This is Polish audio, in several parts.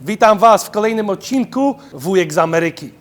Witam Was w kolejnym odcinku Wujek z Ameryki.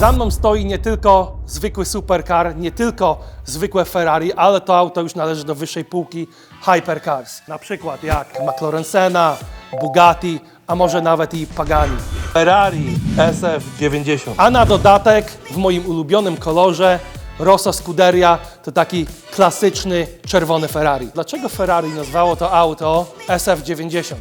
Za mną stoi nie tylko zwykły supercar, nie tylko zwykłe Ferrari, ale to auto już należy do wyższej półki hypercars. Na przykład jak McLaren Senna, Bugatti, a może nawet i Pagani. Ferrari SF90. A na dodatek w moim ulubionym kolorze Rosso Scuderia to taki klasyczny czerwony Ferrari. Dlaczego Ferrari nazwało to auto SF90?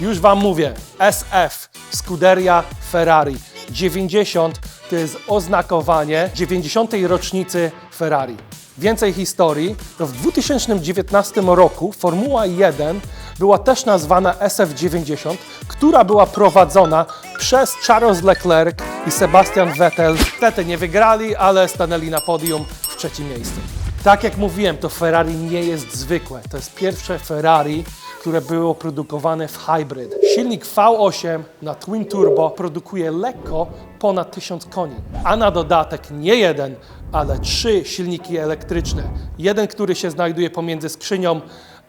Już Wam mówię, SF, Scuderia Ferrari. 90 to jest oznakowanie 90. rocznicy Ferrari. Więcej historii, to w 2019 roku Formuła 1 była też nazwana SF90, która była prowadzona przez Charles Leclerc i Sebastian Vettel. Niestety nie wygrali, ale stanęli na podium w trzecim miejscu. Tak jak mówiłem, to Ferrari nie jest zwykłe. To jest pierwsze Ferrari, które było produkowane w hybrid. Silnik V8 na Twin Turbo produkuje lekko ponad 1000 koni, a na dodatek nie jeden, ale trzy silniki elektryczne. Jeden, który się znajduje pomiędzy skrzynią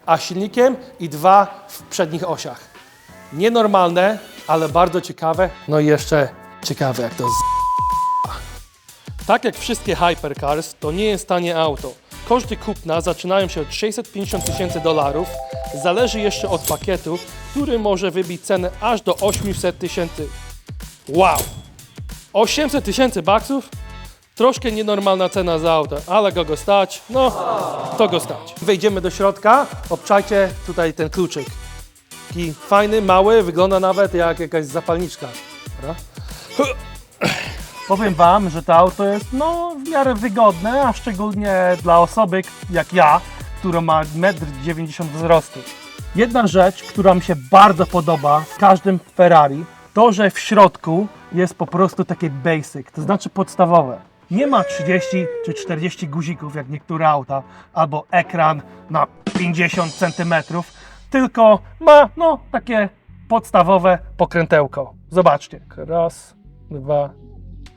a silnikiem i dwa w przednich osiach. Nienormalne, ale bardzo ciekawe. No i jeszcze ciekawe, jak to z... Tak jak wszystkie hypercars, to nie jest tanie auto. Koszty kupna zaczynają się od 650 tysięcy dolarów. Zależy jeszcze od pakietu, który może wybić cenę aż do 800 tysięcy. Wow! 800 tysięcy baksów? Troszkę nienormalna cena za auto, ale go go stać? No, to go stać. Wejdziemy do środka, obczajcie tutaj ten kluczyk. Taki fajny, mały, wygląda nawet jak jakaś zapalniczka. Dobra? Powiem Wam, że to auto jest no, w miarę wygodne, a szczególnie dla osoby jak ja, która ma 1,90 m wzrostu. Jedna rzecz, która mi się bardzo podoba w każdym Ferrari, to że w środku jest po prostu takie basic, to znaczy podstawowe. Nie ma 30 czy 40 guzików jak niektóre auta, albo ekran na 50 cm, tylko ma no takie podstawowe pokrętełko. Zobaczcie, raz, dwa,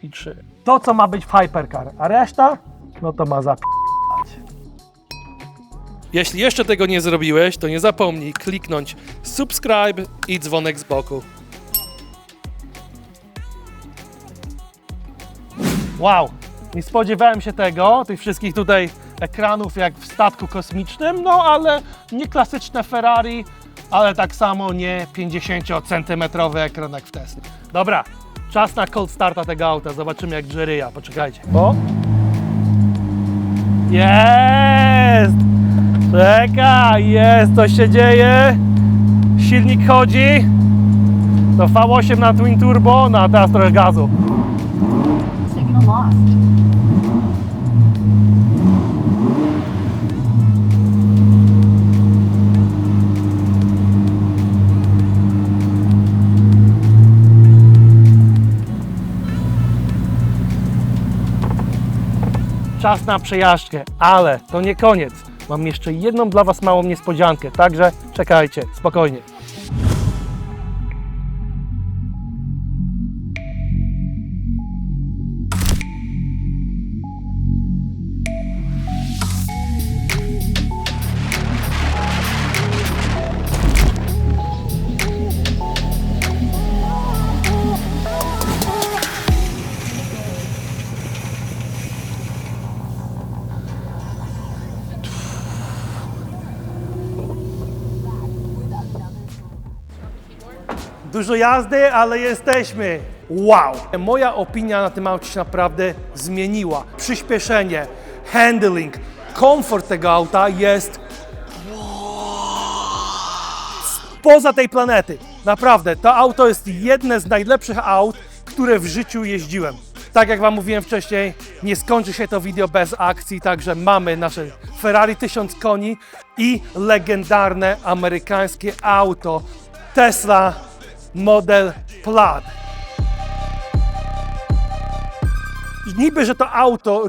i trzy. To, co ma być w Hypercar, a reszta, no to ma zap... Jeśli jeszcze tego nie zrobiłeś, to nie zapomnij kliknąć subscribe i dzwonek z boku. Wow, nie spodziewałem się tego, tych wszystkich tutaj ekranów jak w statku kosmicznym, no ale nie klasyczne Ferrari, ale tak samo nie 50-centymetrowy ekran jak w Tesla. Dobra, czas na cold starta tego auta, zobaczymy jak grzeryja, poczekajcie. O! Jest! Czekaj, jest, coś się dzieje. Silnik chodzi. To V8 na Twin Turbo, no a teraz trochę gazu. Czas na przejażdżkę, ale to nie koniec. Mam jeszcze jedną dla Was małą niespodziankę, także czekajcie, spokojnie. Dużo jazdy, ale jesteśmy. Wow! Moja opinia na tym aucie się naprawdę zmieniła. Przyspieszenie, handling, komfort tego auta jest poza tej planety. Naprawdę, to auto jest jedne z najlepszych aut, które w życiu jeździłem. Tak jak Wam mówiłem wcześniej, nie skończy się to video bez akcji, także mamy nasze Ferrari 1000 koni i legendarne amerykańskie auto Tesla Model Plaid. Niby, że to auto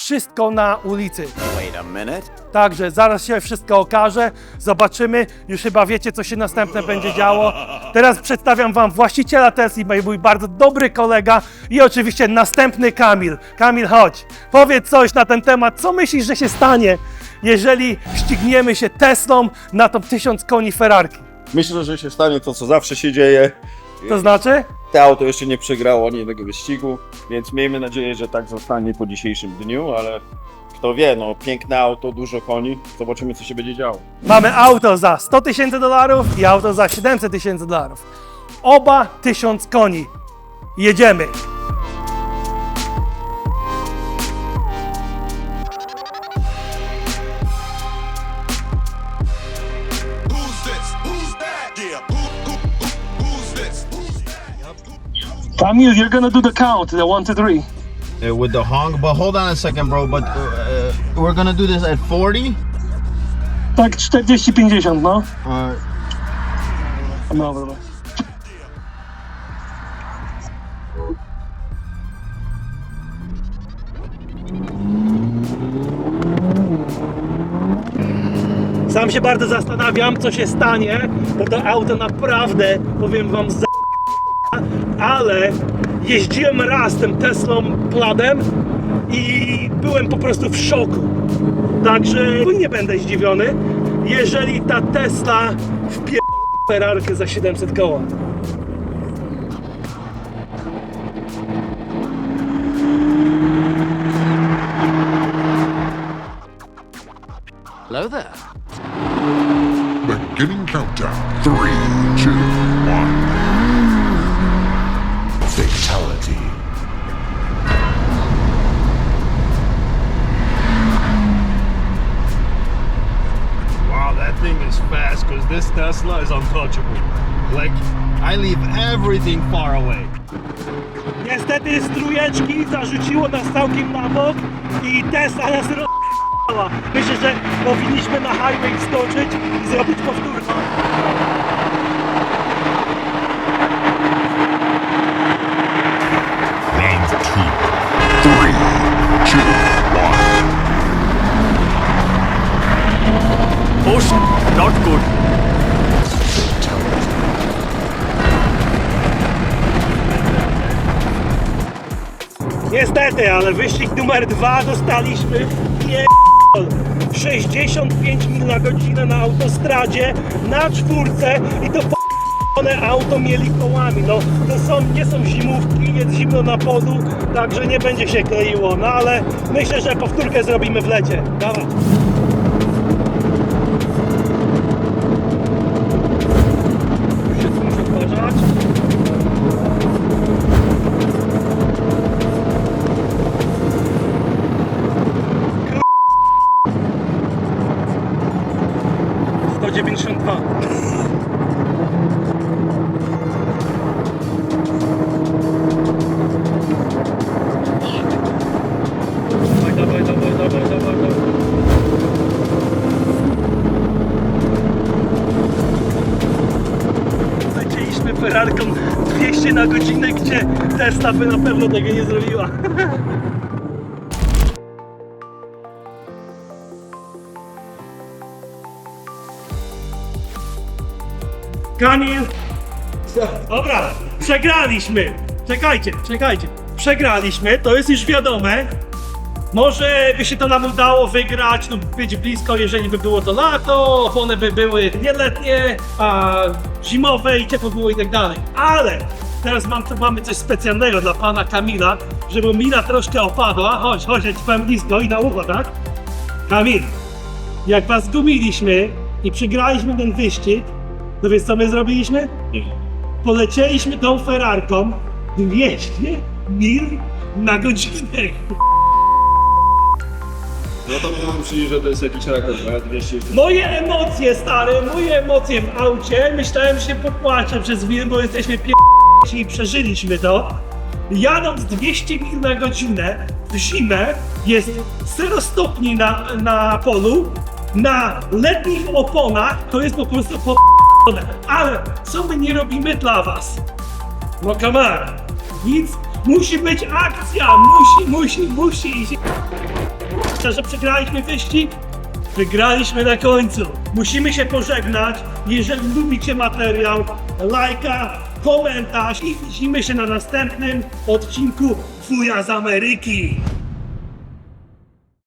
wszystko na ulicy. Wait a minute. Także zaraz się wszystko okaże, zobaczymy. Już chyba wiecie, co się następne będzie działo. Teraz przedstawiam wam właściciela Tesli, mój- bardzo dobry kolega i oczywiście następny Kamil. Kamil, chodź, powiedz coś na ten temat. Co myślisz, że się stanie, jeżeli ścigniemy się Teslą na top 1000 koni Ferrarki? Myślę, że się stanie to, co zawsze się dzieje. To znaczy? Te auto jeszcze nie przegrało ani jednego wyścigu, więc miejmy nadzieję, że tak zostanie po dzisiejszym dniu, ale kto wie, no piękne auto, dużo koni, zobaczymy co się będzie działo. Mamy auto za 100 tysięcy dolarów i auto za 700 tysięcy dolarów. Oba 1000 koni. Jedziemy. That? Kamil, you're gonna do the count, the one to three. uh, with the honk. But hold on a second, bro. But uh, we're gonna do this at 40. Tak 40-50, no. Uh, No, dobra. Sam się bardzo zastanawiam, co się stanie, bo to auto naprawdę, powiem wam, za ale jeździłem raz tym Teslą Pladem i byłem po prostu w szoku. Także no nie będę zdziwiony, jeżeli ta Tesla wpie... Ferrarkę za 700 koła. Hello there. Beginning countdown. 3, 2, 1. wow, that thing is fast because this Tesla is untouchable. Like, I leave everything far away. Niestety z trójeczki zarzuciło nas całkiem na bok i Tesla nas rozjechała. Myślę, że powinniśmy na highway wskoczyć i zrobić powtórkę. Niestety, ale wyścig numer dwa dostaliśmy nie 65 mil na godzinę na autostradzie, na czwórce i to one auto mieli kołami. No to są, nie są zimówki, jest zimno na polu, także nie będzie się kleiło. No ale myślę, że powtórkę zrobimy w lecie. Dawaj. Zacięliśmy Ferrarką 200 na godzinę, gdzie Tesla by na pewno tego nie zrobiła. Kamil! Dobra, przegraliśmy! Czekajcie, czekajcie. Przegraliśmy, to jest już wiadome. Może by się to nam udało wygrać, no być blisko, jeżeli by było to lato, opony by były nie letnie, a zimowe i ciepło było i tak dalej. Ale teraz mam, tu mamy coś specjalnego dla pana Kamila, żeby mina troszkę opadła. Chodź, chodź, ja ci powiem blisko i na ucho, tak? Kamil, jak was zgumiliśmy i przegraliśmy ten wyścig, to wiesz co my zrobiliśmy? Polecieliśmy tą Ferrarką 200 mil na godzinę. No to mam przyjść, że to jest jakiś rekord, ale 200 Moje emocje, stary, moje emocje w aucie. Myślałem, że się popłaczę przez chwilę, bo jesteśmy pier... i przeżyliśmy to. Jadąc 200 mil na godzinę w zimę, jest 0 stopni na, na polu, na letnich oponach, to jest po prostu po... Ale co my nie robimy dla was? No on. Nic, musi być akcja, musi, musi, musi. że przegraliśmy wyścig? Wygraliśmy na końcu. Musimy się pożegnać. Jeżeli lubicie materiał, lajka, komentarz i widzimy się na następnym odcinku Fuja z Ameryki.